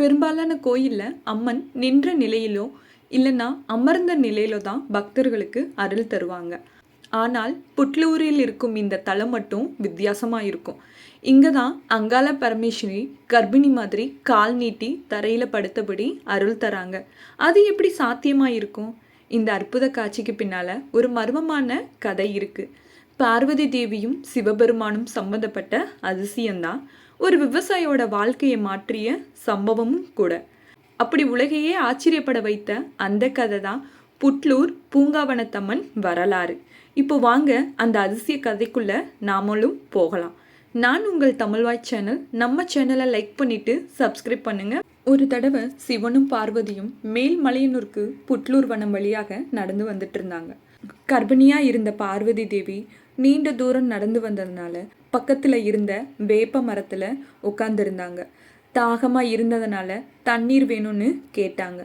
பெரும்பாலான கோயிலில் அம்மன் நின்ற நிலையிலோ இல்லைன்னா அமர்ந்த நிலையிலோ தான் பக்தர்களுக்கு அருள் தருவாங்க. ஆனால் புட்லூரில் இருக்கும் இந்த தலம் மட்டும் வித்தியாசமாக இருக்கும். இங்கே தான் அங்காள பரமேஸ்வரி கர்ப்பிணி மாதிரி கால் நீட்டி தரையில் படுத்தபடி அருள் தராங்க. அது எப்படி சாத்தியமாக இருக்கும்? இந்த அற்புத காட்சிக்கு பின்னால் ஒரு மர்மமான கதை இருக்குது பார்வதி தேவியும் சிவபெருமானும் சம்மந்தப்பட்ட அதிசயம்தான் ஒரு விவசாயியோட வாழ்க்கையை மாற்றிய சம்பவமும் கூட. அப்படி உலகையே ஆச்சரியப்பட வைத்த அந்த கதை தான் புட்லூர் பூங்காவனத்தம்மன் வரலாறு. இப்போ வாங்க அந்த அதிசய கதைக்குள்ள நாமளும் போகலாம். நான் உங்கள் தமிழ்வாய் சேனல். நம்ம சேனலை லைக் பண்ணிட்டு சப்ஸ்கிரைப் பண்ணுங்க. ஒரு தடவை சிவனும் பார்வதியும் மேல்மலையனூருக்கு புட்லூர் வனம் வழியாக நடந்து வந்துட்டு இருந்தாங்க. கர்ப்பிணியா இருந்த பார்வதி தேவி நீண்ட தூரம் நடந்து வந்ததுனால பக்கத்தில் இருந்த வேப்ப மரத்தில் உட்காந்துருந்தாங்க தாகமாக இருந்ததுனால தண்ணீர் வேணும்னு கேட்டாங்க.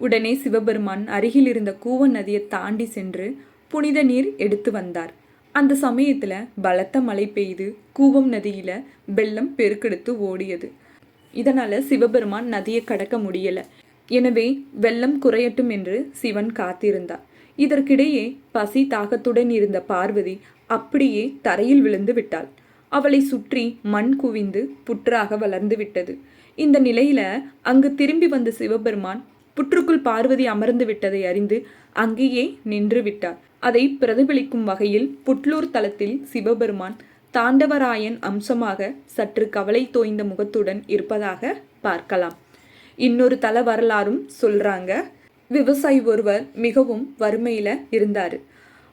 உடனே சிவபெருமான் அருகில் இருந்த கூவன் நதியை தாண்டி சென்று புனித நீர் எடுத்து வந்தார். அந்த சமயத்தில் பலத்த மழை பெய்து கூவம் நதியில் வெள்ளம் பெருக்கெடுத்து ஓடியது. இதனால் சிவபெருமான் நதியை கடக்க முடியலை. எனவே வெள்ளம் குறையட்டும் என்று சிவன் காத்திருந்தார். இதற்கிடையே பசி தாகத்துடன் இருந்த பார்வதி அப்படியே தரையில் விழுந்து விட்டாள். அவளை சுற்றி மண் குவிந்து புற்றாக வளர்ந்து விட்டது. இந்த நிலையில அங்கு திரும்பி வந்த சிவபெருமான் புற்றுக்குள் பார்வதி அமர்ந்து விட்டதை அறிந்து அங்கேயே நின்று விட்டார். அதை பிரதிபலிக்கும் வகையில் புட்லூர் தலத்தில் சிவபெருமான் தாண்டவராயன் அம்சமாக சற்று கவலை தோய்ந்த முகத்துடன் இருப்பதாக பார்க்கலாம். இன்னொரு தல வரலாறும் சொல்றாங்க. விவசாயி ஒருவர் மிகவும் வறுமையில இருந்தார்.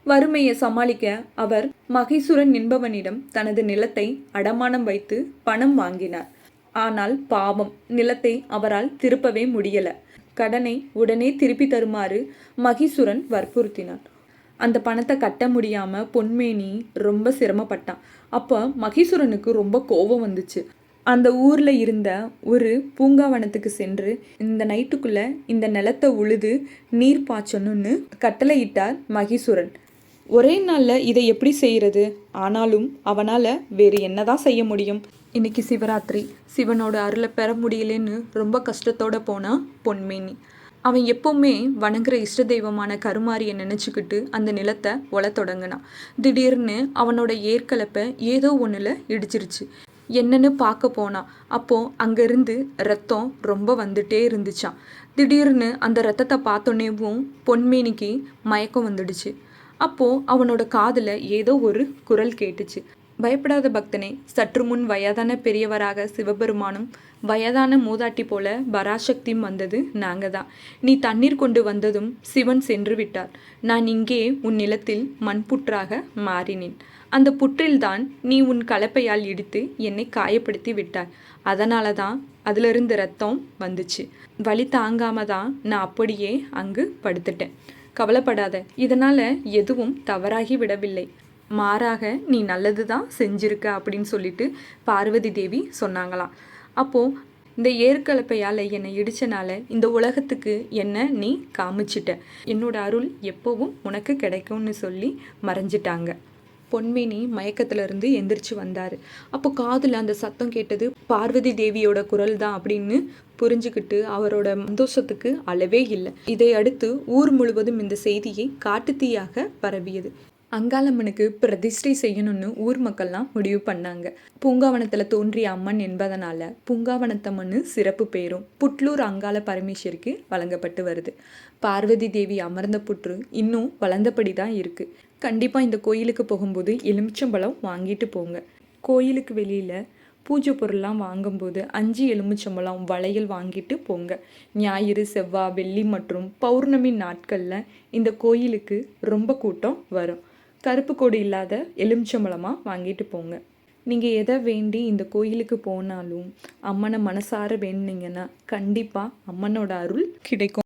வறுமையை சமாளிக்க அவர் மகேசுரன் என்பவனிடம் தனது நிலத்தை அடமானம் வைத்து பணம் வாங்கினார். ஆனால் பாவம் நிலத்தை அவரால் திருப்பவே முடியல. கடனை உடனே திருப்பி தருமாறு மகீசுரன் வற்புறுத்தினார். அந்த பணத்தை கட்ட முடியாம பொன்மேனி ரொம்ப சிரமப்பட்டான். அப்போ மகிசுரனுக்கு ரொம்ப கோபம் வந்துச்சு. அந்த ஊரில் இருந்த ஒரு பூங்காவனத்துக்கு சென்று இந்த நைட்டுக்குள்ள இந்த நிலத்தை உழுது நீர் பாய்ச்சணும்னு கட்டளையிட்டார் மகிசூரன். ஒரே நாளில் இதை எப்படி செய்கிறது ஆனாலும் அவனால் வேறு என்னதான் செய்ய முடியும்? இன்னைக்கு சிவராத்திரி. சிவனோட அருளை பெற முடியலன்னு ரொம்ப கஷ்டத்தோடு போனா பொன்மேனி. அவன் எப்போவுமே வணங்குற இஷ்ட தெய்வமான கருமாரியை நினச்சிக்கிட்டு அந்த நிலத்தை ஒல தொடங்கினான். திடீர்னு அவனோட ஏற்கலப்பை ஏதோ ஒன்றில் இடிச்சிருச்சு. என்னன்னு பார்க்க போனான் அப்போ அங்கேருந்து ரத்தம் ரொம்ப வந்துட்டே இருந்துச்சான் திடீர்னு அந்த ரத்தத்தை பார்த்தோன்னேவும் பொன்மேனிக்கு மயக்கம் வந்துடுச்சு. அப்போது அவனோட காதில் ஏதோ ஒரு குரல் கேட்டுச்சு. பயப்படாத பக்தனே சற்று முன் வயதான பெரியவராக சிவபெருமானும் வயதான மூதாட்டி போல பராசக்தியும் வந்தது நாங்க தான் நீ தண்ணீர் கொண்டு வந்ததும் சிவன் சென்று விட்டார். நான் இங்கே உன் நிலத்தில் மண்புற்றாக மாறினேன். அந்த புற்றில்தான் நீ உன் கலப்பையால் இடித்து என்னை காயப்படுத்தி விட்டாய். அதனால தான் அதிலிருந்து ரத்தம் வந்துச்சு. வலி தாங்காம தான் நான் அப்படியே அங்கு படுத்துட்டேன். கவலைப்படாத இதனால் எதுவும் தவறாகி விடவில்லை. மாறாக நீ நல்லது தான் செஞ்சிருக்க அப்படின்னு சொல்லிட்டு பார்வதி தேவி சொன்னாங்களாம். அப்போது இந்த ஏற்கலப்பையால் என்னை இடிச்சனால இந்த உலகத்துக்கு என்ன நீ காமிச்சிட்ட? என்னோட அருள் எப்போவும் உனக்கு கிடைக்கும்னு சொல்லி மறைஞ்சிட்டாங்க. பொன்மேனி மயக்கத்திலிருந்து எந்திரிச்சு வந்தார். அப்போ காதில் அந்த சத்தம் கேட்டது பார்வதி தேவியோட குரல் தான் அப்படின்னு புரிஞ்சுக்கிட்டு அவரோட சந்தோஷத்துக்கு அளவே இல்லை. இதை அடுத்து ஊர் முழுவதும் இந்த செய்தியை காட்டுத்தீயாக பரவியது. அங்காளம்மனுக்கு பிரதிஷ்டை செய்யணும்னு ஊர் மக்கள்லாம் முடிவு பண்ணாங்க. பூங்காவனத்தில் தோன்றிய அம்மன் என்பதனால பூங்காவனத்தம்மன்னு சிறப்பு பெயரும் புட்லூர் அங்காள பரமேஸ்வரிக்கு வழங்கப்பட்டு வருது. பார்வதி தேவி அமர்ந்த புற்று இன்னும் வளர்ந்தபடி தான் இருக்குது கண்டிப்பாக இந்த கோயிலுக்கு போகும்போது எலுமிச்சம்பழம் வாங்கிட்டு போங்க. கோயிலுக்கு வெளியில் பூஜை பொருள்லாம் வாங்கும்போது அஞ்சு எலுமிச்சம்பழம் வளையல் வாங்கிட்டு போங்க. ஞாயிறு செவ்வாய் வெள்ளி மற்றும் பௌர்ணமி நாட்களில் இந்த கோயிலுக்கு ரொம்ப கூட்டம் வரும். கருப்பு கொடி இல்லாத எலுமிச்சம்பழமாக வாங்கிட்டு போங்க. நீங்கள் எதை வேண்டி இந்த கோயிலுக்கு போனாலும் அம்மனை மனசார வேணுனீங்கன்னா கண்டிப்பாக அம்மனோட அருள் கிடைக்கும்.